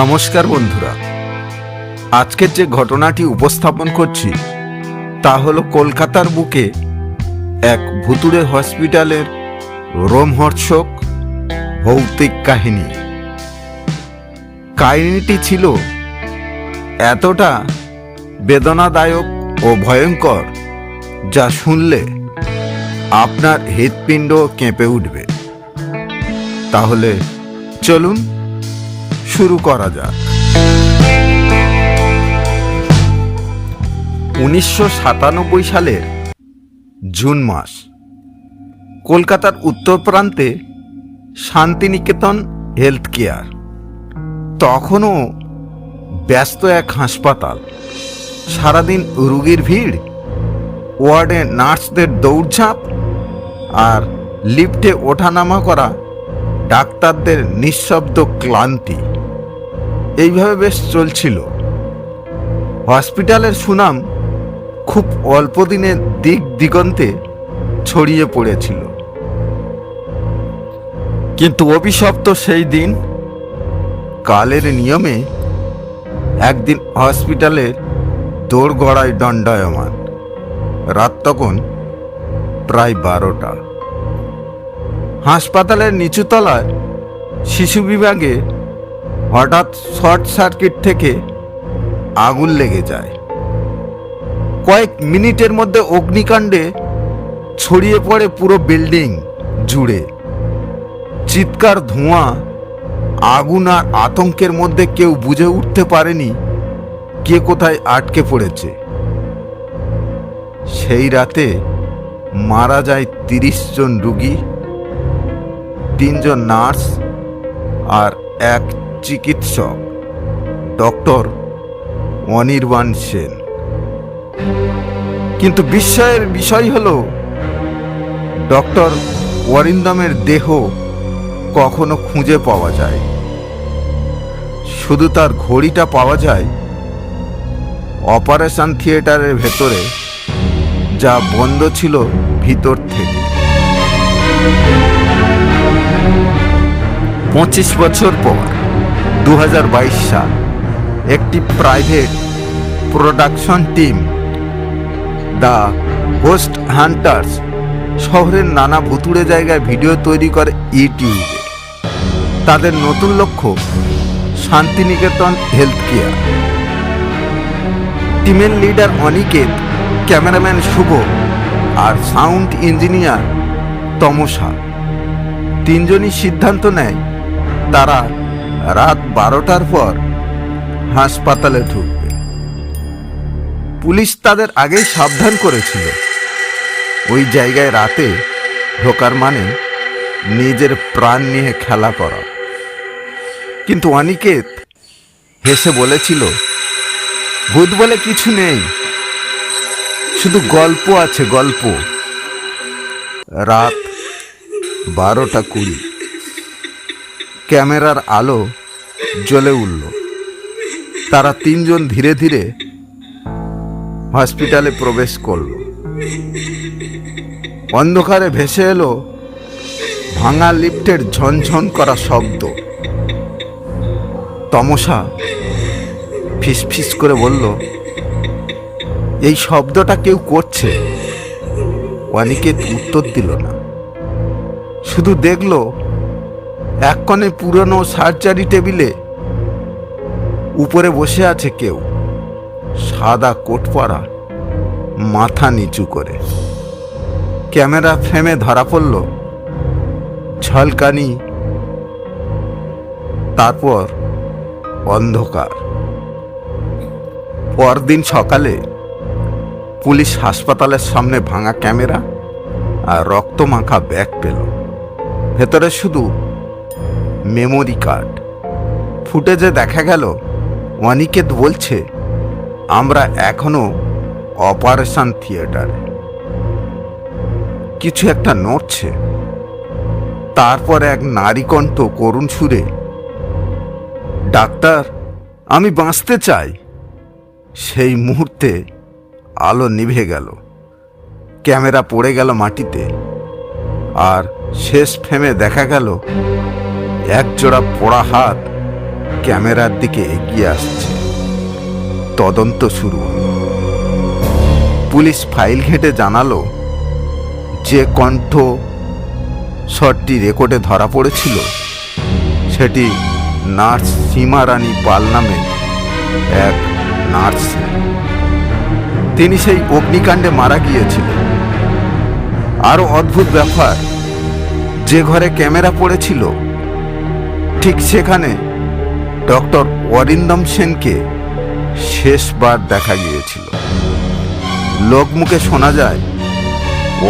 নমস্কার বন্ধুরা। আজকের যে ঘটনাটি উপস্থাপন করছি, তা হলো কলকাতার বুকে এক ভুতুড়ে হসপিটালের রোমহর্ষক ভৌতিক কাহিনী। কাহিনীটি ছিল এতটা বেদনাদায়ক ও ভয়ঙ্কর যা শুনলে আপনার হৃৎপিণ্ড কেঁপে উঠবে। তাহলে চলুন শুরু করা যাক। উনিশশো সাতানব্বই সালের জুন মাস, কলকাতার উত্তর প্রান্তে শান্তিনিকেতন হেলথ কেয়ার তখনও ব্যস্ত এক হাসপাতাল। সারাদিন রুগীর ভিড়, ওয়ার্ডে নার্সদের দৌড়ঝাঁপ আর লিফটে ওঠানামা করা ডাক্তারদের নিঃশব্দ ক্লান্তি। এইভাবে বেশ চলছিল। হসপিটালের সুনাম খুব অল্প দিনের দিক দিগন্তে ছড়িয়ে পড়েছিল। কিন্তু অভিশপ্ত সেই দিন কালের নিয়মে একদিন হসপিটালের দোরগড়ায় দণ্ডায়মান। রাত তখন প্রায় বারোটা। হাসপাতালের নিচুতলায় শিশু বিভাগে হঠাৎ শর্ট সার্কিট থেকে আগুন লেগে যায়। কয়েক মিনিটের মধ্যে অগ্নিকাণ্ডে ছড়িয়ে পড়ে পুরো বিল্ডিং জুড়ে। চিৎকার, ধোঁয়া, আগুন আর আতঙ্কের মধ্যে কেউ বুঝে উঠতে পারেনি কে কোথায় আটকে পড়েছে। সেই রাতে মারা যায় তিরিশ জন রুগী, তিনজন নার্স আর এক চিকিৎসক, ডক্টর অনির্বাণ সেন। কিন্তু বিস্ময়ের বিষয় হল, ডক্টর অরিন্দমের দেহ কখনো খুঁজে পাওয়া যায়। শুধু তার ঘড়িটা পাওয়া যায়, অপারেশন থিয়েটারের ভেতরে যা বন্ধ ছিল ভিতর থেকে। পঁচিশ বছর পর দু হাজার বাইশ সাল একটি private production team, the host hunters, শহরের নানা ভুতুড়ে জায়গায় ভিডিও তৈরি করে ইউটিউবে তাদের নতুন লক্ষ্য, শান্তিনিকেতন হেলথ কেয়ার টিমের লিডার অনিকেত, ক্যামেরাম্যান শুভ আর সাউন্ড ইঞ্জিনিয়ার তমসা। তিনজনই সিদ্ধান্ত নেয়, তারা রাত বারোটার পর হাসপাতালে ঢুকবে। পুলিশ তাদের আগেই সাবধান করেছিল। ওই জায়গায় রাতে ঢোকার মানে নিজের প্রাণ নিয়ে খেলা করা। কিন্তু অনিকেত হেসে বলেছিল, ভূত বলে কিছু নেই। শুধু গল্প আছে, গল্প। রাত বারোটা কুড়ি। ক্যামেরার আলো জ্বলে উঠল। তারা তিনজন ধীরে ধীরে হসপিটালে প্রবেশ করল। অন্ধকারে ভেসে এলো ভাঙা লিফটের ঝনঝন করা শব্দ। তমসা ফিসফিস করে বলল, এই শব্দটা কেউ করছে? অনিকেত উত্তর দিল না। শুধু দেখল এক কোণে পুরনো সার্জারি টেবিলে উপরে বসে আছে কেউ। সাদা কোট পরা মাথা নিচু করে। ক্যামেরা ফ্রেমে ধরা পড়ল ঝলকানি তারপর অন্ধকার। পরদিন সকালে পুলিশ হাসপাতালের সামনে ভাঙা ক্যামেরা আর রক্তমাখা ব্যাগ পেল। ভেতরে শুধু মেমোরি কার্ড। ফুটেজে দেখা গেল অনিকেত বলছে, আমরা এখনও অপারেশন থিয়েটারে। কিছু একটা নড়ছে। তারপর এক নারী কণ্ঠ করুণ সুরে, ডাক্তার, আমি বাঁচতে চাই। সেই মুহূর্তে আলো নিভে গেল। ক্যামেরা পড়ে গেল মাটিতে। আর শেষ ফ্রেমে দেখা গেল এক জোড়া পোড়া হাত ক্যামেরার দিকে এগিয়ে আসছে। তদন্ত শুরু। পুলিশ ফাইল ঘেঁটে জানালো, যে কণ্ঠ শটটি রেকর্ডে ধরা পড়েছিল, সেটি নার্স সীমা রানী পাল নামে এক নার্স। তিনি সেই অগ্নিকাণ্ডে মারা গিয়েছিলেন। আরও অদ্ভুত ব্যাপার, যে ঘরে ক্যামেরা পড়েছিল ঠিক সেখানে ডক্টর অরিন্দম সেনকে শেষবার দেখা গিয়েছিল। লোকমুখে শোনা যায়,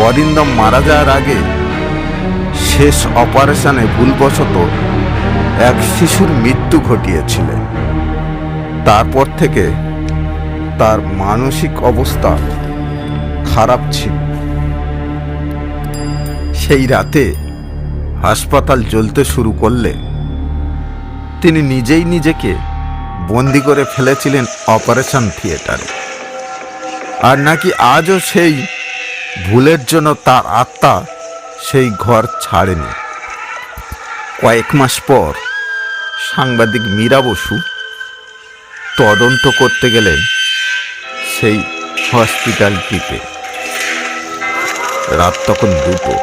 অরিন্দম মারা যাওয়ার আগে শেষ অপারেশনে ভুলবশত এক শিশুর মৃত্যু ঘটিয়েছিলেন। তারপর থেকে তার মানসিক অবস্থা খারাপ ছিল। সেই রাতে হাসপাতাল জ্বলতে শুরু করলে তিনি নিজেই নিজেকে বন্দি করে ফেলেছিলেন অপারেশন থিয়েটারে। আর নাকি আজও সেই ভুলের জন্য তার আত্মা সেই ঘর ছাড়েনি। কয়েক মাস পর সাংবাদিক মীরা বসু তদন্ত করতে গেলেন সেই হসপিটালটিতে রাত তখন দুটো।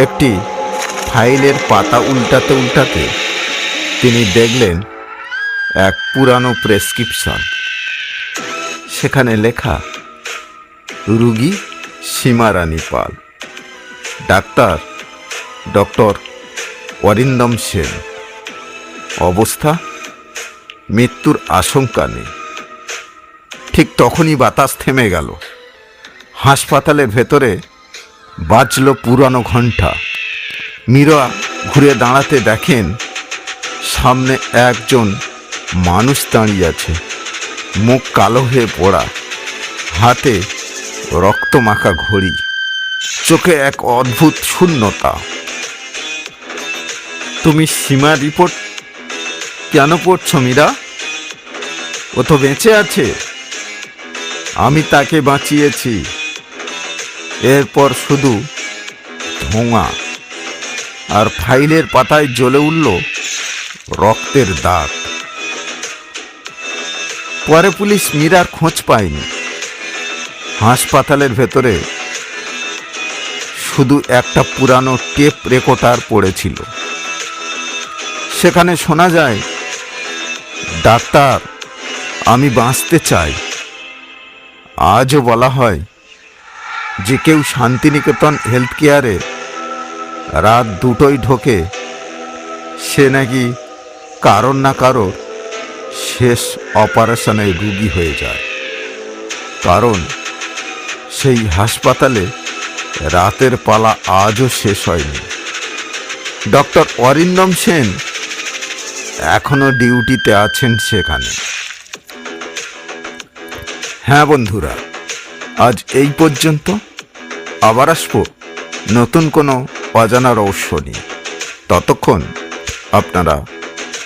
একটি ফাইলের পাতা উল্টাতে উল্টাতে তিনি দেখলেন এক পুরানো প্রেসক্রিপশন। সেখানে লেখা, রুগী সীমা রানী পাল ডাক্তার ডক্টর অরিন্দম সেন। অবস্থা? মৃত্যুর আশঙ্কা নেই। ঠিক তখনই বাতাস থেমে গেল। হাসপাতালের ভেতরে বাজল পুরানো ঘণ্টা। মীরা ঘুরে দাঁড়াতে দেখেন সামনে একজন মানুষ দাঁড়িয়ে আছে। মুখ কালো হয়ে পড়া। হাতে রক্ত মাখা ঘড়ি। চোখে এক অদ্ভুত শূন্যতা। তুমি সীমা রিপোর্ট কেন পড়ছ মীরা? ও তো বেঁচে আছে। আমি তাকে বাঁচিয়েছি। এরপর শুধু ধোঁয়া। আর ফাইলের পাতায় জ্বলে উঠল রক্তের দাগ। পরে পুলিশ মীরার খোঁজ পায়নি। হাসপাতালের ভেতরে শুধু একটা পুরানো টেপ রেকর্ডার পড়েছিল। সেখানে শোনা যায়, ডাক্তার, আমি বাঁচতে চাই। আজও বলা হয় যে কেউ শান্তিনিকেতন হেলথ কেয়ারে রাত দুটোই ঢোকে, সে নাকি কারোর না কারোর, শেষ অপারেশনে রুগী হয়ে যায়। কারণ সেই হাসপাতালে রাতের পালা আজও শেষ হয়নি। ডক্টর অরিন্দম সেন এখনও ডিউটিতে আছেন সেখানে। হ্যাঁ বন্ধুরা, আজ এই পর্যন্ত। আবার আসব নতুন কোনো অজানা রহস্য নিয়ে। ততক্ষণ আপনারা